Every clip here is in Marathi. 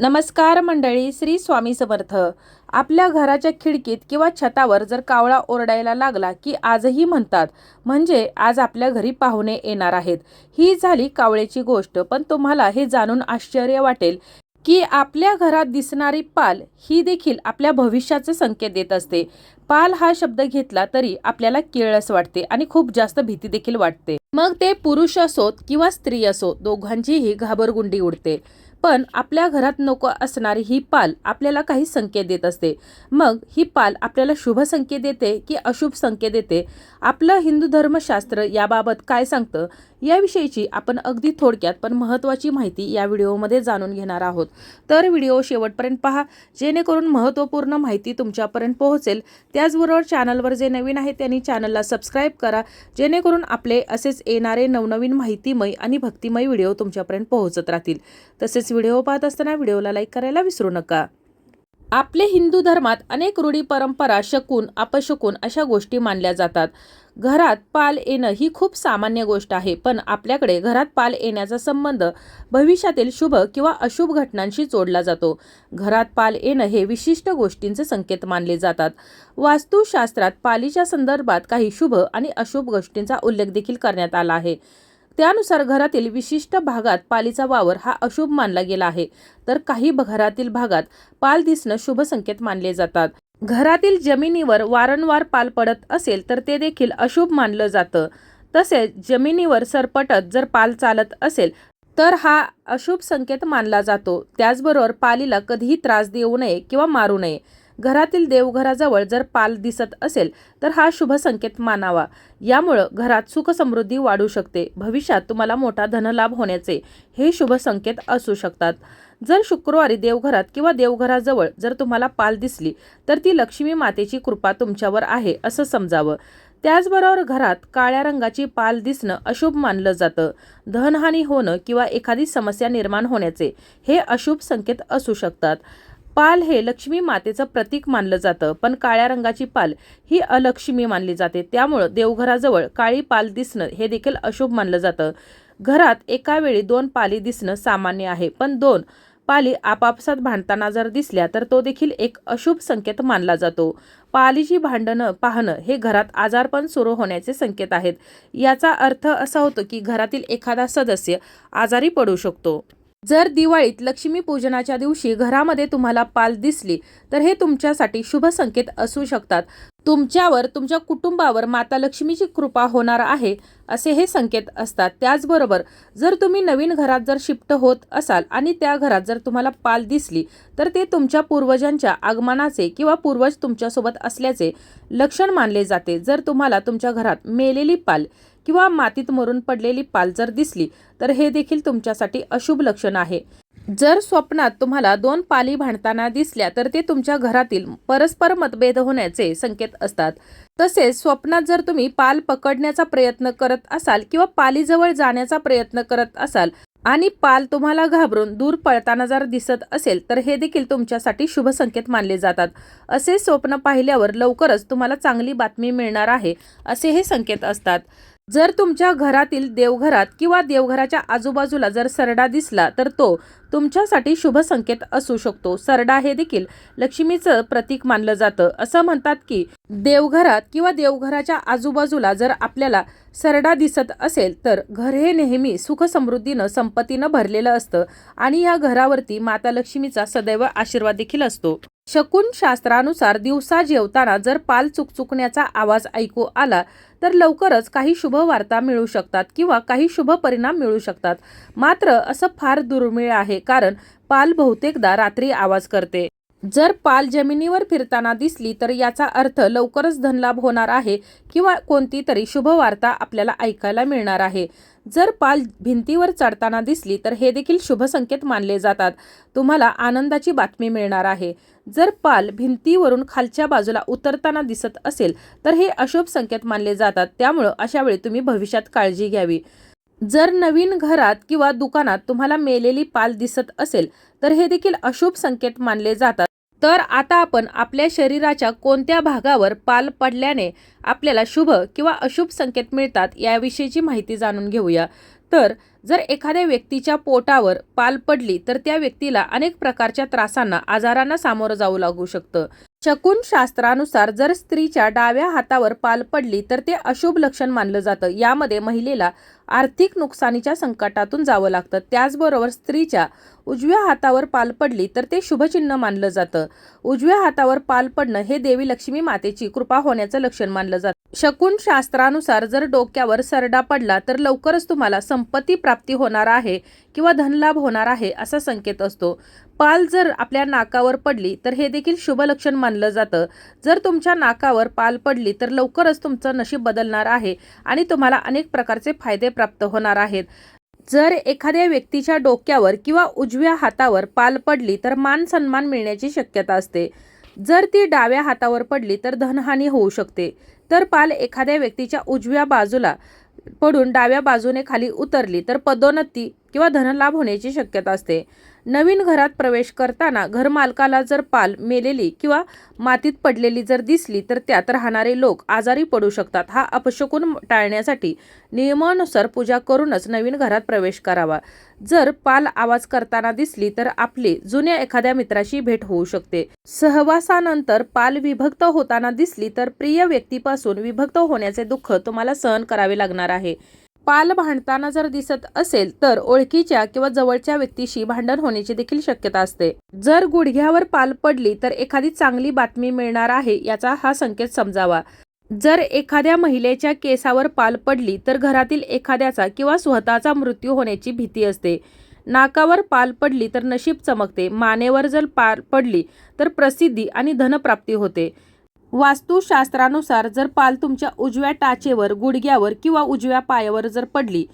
नमस्कार मंडळी श्री स्वामी समर्थ. आपल्या घराच्या खिडकीत किंवा छतावर जर कावळा ओरडायला लागला की आजही म्हणतात म्हणजे आज आपल्या घरी पाहुणे येणार आहेत. ही झाली कावळ्याची गोष्ट. पण तुम्हाला हे जाणून आश्चर्य वाटेल की आपल्या घरात दिसणारी पाल ही देखील आपल्या भविष्याचे संकेत देत असते. पाल हा शब्द घेतला तरी आपल्याला किळस वाटते आणि खूप जास्त भीती देखील वाटते. मग ते पुरुष असोत किंवा स्त्री असो दोघांचीही घाबरगुंडी उडते. पण आपल्या घरात नको असणारी ही पाल आपल्याला काही संकेत देत असते. मग ही पाल आपल्याला शुभ संकेत देते की अशुभ संकेत देते? आपलं हिंदू धर्मशास्त्र याबाबत काय सांगतं? याविषयीची आपण अगदी थोडक्यात पण महत्त्वाची माहिती या व्हिडिओमध्ये जाणून घेणार आहोत. तर व्हिडिओ शेवटपर्यंत पहा. जेणेकरून महत्त्वपूर्ण माहिती तुमच्यापर्यंत पोहोचेल. त्याचबरोबर चॅनलवर जे नवीन आहे त्यांनी चॅनलला सबस्क्राईब करा. जेणेकरून आपले असेच येणारे नवनवीन माहितीमय आणि भक्तिमय व्हिडिओ तुमच्यापर्यंत पोहोचत राहतील. तसेच व्हिडिओ पाहत असताना व्हिडिओला लाईक करायला विसरू नका. आपले हिंदू धर्मात अनेक रूढी परंपरा शकून अपशकून अशा गोष्टी मानल्या जातात. घरात पाल येणं ही खूप सामान्य गोष्ट आहे पण आपल्याकडे घरात पाल येण्याचा संबंध भविष्यातील शुभ किंवा अशुभ घटनांशी जोडला जातो. घरात पाल येणं हे विशिष्ट गोष्टींचे संकेत मानले जातात. वास्तुशास्त्रात पालीच्या संदर्भात काही शुभ आणि अशुभ गोष्टींचा उल्लेख देखील करण्यात आला आहे. त्यानुसार घरातील विशिष्ट भागात पालीचा वावर हा अशुभ मानला गेला आहे. तर काही घरातील भागात पाल दिसणं शुभ संकेत मानले जातात. घरातील जमिनीवर वारंवार पाल पडत असेल तर ते देखील अशुभ मानलं जातं. तसेच जमिनीवर सरपटत जर पाल चालत असेल तर हा अशुभ संकेत मानला जातो. त्याचबरोबर पालीला कधीही त्रास देऊ नये किंवा मारू नये. घरातील देवघराजवळ जर पाल दिसत असेल तर हा शुभ संकेत मानावा. यामुळं घरात सुख समृद्धी वाढू शकते. भविष्यात तुम्हाला मोठा धनलाभ होण्याचे हे शुभ संकेत असू शकतात. जर शुक्रवारी देवघरात किंवा देवघराजवळ जर तुम्हाला पाल दिसली तर ती लक्ष्मी मातेची कृपा तुमच्यावर आहे असं समजावं. त्याचबरोबर घरात काळ्या रंगाची पाल दिसणं अशुभ मानलं जातं. धनहानी होणं किंवा एखादी समस्या निर्माण होण्याचे हे अशुभ संकेत असू शकतात. पाल हे लक्ष्मी मातेचं प्रतीक मानलं जातं पण काळ्या रंगाची पाल ही अलक्ष्मी मानली जाते. त्यामुळं देवघराजवळ काळी पाल दिसणं हे देखील अशुभ मानलं जातं. घरात एका वेळी दोन पाली दिसणं सामान्य आहे पण दोन पाली आपापसात भांडताना जर दिसल्या तर तो देखील एक अशुभ संकेत मानला जातो. पालीची भांडणं पाहणं हे घरात आजारपण सुरू होण्याचे संकेत आहेत. याचा अर्थ असा होतो की घरातील एखादा सदस्य आजारी पडू शकतो. जर दिवाळीत लक्ष्मी पूजनाच्या दिवशी घरामध्ये तुम्हाला पाल दिसली तर हे तुमच्यासाठी शुभ संकेत असू शकतात. तुमच्यावर तुमच्या कुटुंबावर माता लक्ष्मीची कृपा होणार आहे असे हे संकेत असतात. त्याचबरोबर जर तुम्ही नवीन घरात जर शिफ्ट होत असाल आणि त्या घरात जर तुम्हाला पाल दिसली तर ते तुमच्या पूर्वजांच्या आगमनाचे किंवा पूर्वज तुमच्यासोबत असल्याचे लक्षण मानले जाते. जर तुम्हाला तुमच्या घरात मेलेली पाल किंवा मातीत मरून पडलेली पाल जर दिसली तर हे देखील तुमच्यासाठी अशुभ लक्षण आहे. जर स्वप्नात तुम्हाला दोन पाली भांडताना दिसल्या तर ते तुमच्या घरातील परस्पर मतभेद होण्याचे संकेत असतात. तसेच स्वप्नात जर तुम्ही पाल पकडण्याचा प्रयत्न करत असाल किंवा पालीजवळ जाण्याचा प्रयत्न करत असाल आणि पाल तुम्हाला घाबरून दूर पळताना जर दिसत असेल तर हे देखील तुमच्यासाठी शुभ संकेत मानले जातात. असे स्वप्न पाहिल्यावर लवकरच तुम्हाला चांगली बातमी मिळणार आहे असे हे संकेत असतात. जर तुमच्या घरातील देवघरात किंवा देवघराच्या आजूबाजूला जर सरडा दिसला तर तो तुमच्यासाठी शुभ संकेत असू शकतो. सरडा हे देखील लक्ष्मीचं प्रतीक मानलं जातं. असं म्हणतात की देवघरात किंवा देवघराच्या आजूबाजूला जर आपल्याला सरडा दिसत असेल तर घर हे नेहमी सुखसमृद्धीनं संपत्तीनं भरलेलं असतं आणि या घरावरती माता लक्ष्मीचा सदैव आशीर्वाद देखील असतो. शकुन शास्त्रानुसार दिवसा जेवताना जर पाल चुकचुकण्याचा आवाज ऐकू आला तर लवकरच काही शुभ वार्ता मिळू शकतात किंवा काही शुभ परिणाम मिळू शकतात. मात्र असं फार दुर्मिळ आहे कारण पाल बहुतेकदा रात्री आवाज करते. जर पाल जमिनीवर फिरताना दिसली तर याचा अर्थ लवकरच धनलाभ होणार आहे किंवा कोणती तरी शुभ वार्ता आपल्याला ऐकायला मिळणार आहे. जर पाल भिंतीवर चढताना दिसली तर हे देखील शुभ संकेत मानले जातात. तुम्हाला आनंदाची बातमी मिळणार आहे. जर पाल भिंतीवरून खालच्या बाजूला उतरताना दिसत असेल तर हे अशुभ संकेत मानले जातात. त्यामुळं अशा वेळी तुम्ही भविष्यात काळजी घ्यावी. जर नवीन घरात किंवा दुकानात तुम्हाला मेलेली पाल दिसत असेल तर हे देखील अशुभ संकेत मानले जातात. तर आता आपण आपल्या शरीराच्या कोणत्या भागावर पाल पडल्याने आपल्याला शुभ किंवा अशुभ संकेत मिळतात याविषयीची माहिती जाणून घेऊया. तर जर एखाद्या व्यक्तीच्या पोटावर पाल पडली तर त्या व्यक्तीला अनेक प्रकारच्या त्रासांना आजारांना सामोरं जावं लागू शकतं. शकून शास्त्रानुसार जर स्त्रीच्या डाव्या हातावर पाल पडली तर ते अशुभ लक्षण मानलं जातं. यामध्ये महिलेला आर्थिक नुकसानीच्या संकटातून जावं लागतं. त्याचबरोबर स्त्रीच्या उजव्या हातावर पाल पडली तर ते शुभचिन्ह मानलं जातं. उजव्या हातावर पाल पडणं हे देवी लक्ष्मी मातेची कृपा होण्याचं लक्षण मानलं जातं. शकून शास्त्रानुसार जर डोक्यावर सरडा पडला तर लवकरच तुम्हाला संपत्ती प्राप्ती होणार आहे किंवा धनलाभ होणार आहे असा संकेत असतो. पाल जर आपल्या नाकावर पडली तर हे देखील शुभ लक्षण मानलं जातं. जर तुमच्या नाकावर पाल पडली तर लवकरच तुमचं नशीब बदलणार आहे आणि तुम्हाला अनेक प्रकारचे फायदे प्राप्त होणार आहेत. जर एखाद्या व्यक्तीच्या डोक्यावर किंवा उजव्या हातावर पाल पडली तर मान सन्मान मिळण्याची शक्यता असते. जर ती डाव्या हातावर पडली तर धनहानी होऊ शकते. तर पाल एखाद्या व्यक्तीच्या उजव्या बाजूला पडून डाव्या बाजूने खाली उतरली तर पदोन्नती किंवा धनलाभ होण्याची शक्यता असते. नवीन घरात प्रवेश करताना घरमालकाला जर पाल मेलेली किंवा मातीत पडलेली जर दिसली तर त्यात राहणारे लोक आजारी पडू शकतात. हा अपशकुन टाळण्यासाठी नियमानुसार पूजा करूनच नवीन घरात प्रवेश करावा. जर पाल आवाज करताना दिसली तर आपली जुन्या एखाद्या मित्राशी भेट होऊ शकते. सहवासानंतर पाल विभक्त होताना दिसली तर प्रिय व्यक्तीपासून विभक्त होण्याचे दुःख तुम्हाला सहन करावे लागणार आहे. पाल भांडताना जर दिसत असेल तर ओळखीच्या किंवा जवळच्या व्यक्तीशी भांडण होण्याची देखील शक्यता असते. जर गुडघ्यावर पाल पडली तर एखादी चांगली बातमी मिळणार आहे याचा हा संकेत समजावा. जर एखाद्या महिलेच्या केसावर पाल पडली तर घरातील एखाद्याचा किंवा स्वतःचा मृत्यू होण्याची भीती असते. नाकावर पाल पडली तर नशीब चमकते. मानेवर जर पाल पडली तर प्रसिद्धी आणि धनप्राप्ती होते. वास्तुशास्त्रानुसार जर पाल तुमच्या उजव्या टाचेवर गुडघ्यावर किंवा उजव्या पायावर जर पडली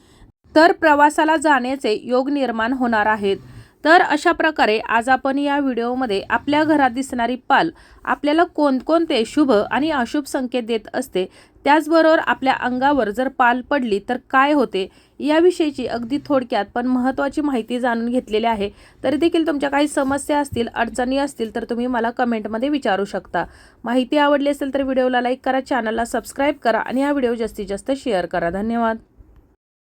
तर प्रवासाला जाण्याचे योग निर्माण होणार आहेत. तर अशा प्रकारे आज आपण या व्हिडिओमध्ये आपल्या घरात दिसणारी पाल आपल्याला कोणकोणते शुभ आणि अशुभ संकेत देत असते त्याचबरोबर आपल्या अंगावर जर पाल पडली तर काय होते याविषयीची अगदी थोडक्यात पण महत्त्वाची माहिती जाणून घेतलेली आहे. तरी देखील तुमच्या काही समस्या असतील अडचणी असतील तर तुम्ही मला कमेंटमध्ये विचारू शकता. माहिती आवडली असेल तर व्हिडिओला लाईक करा चॅनलला सबस्क्राईब करा आणि हा व्हिडिओ जास्तीत जास्त शेअर करा. धन्यवाद.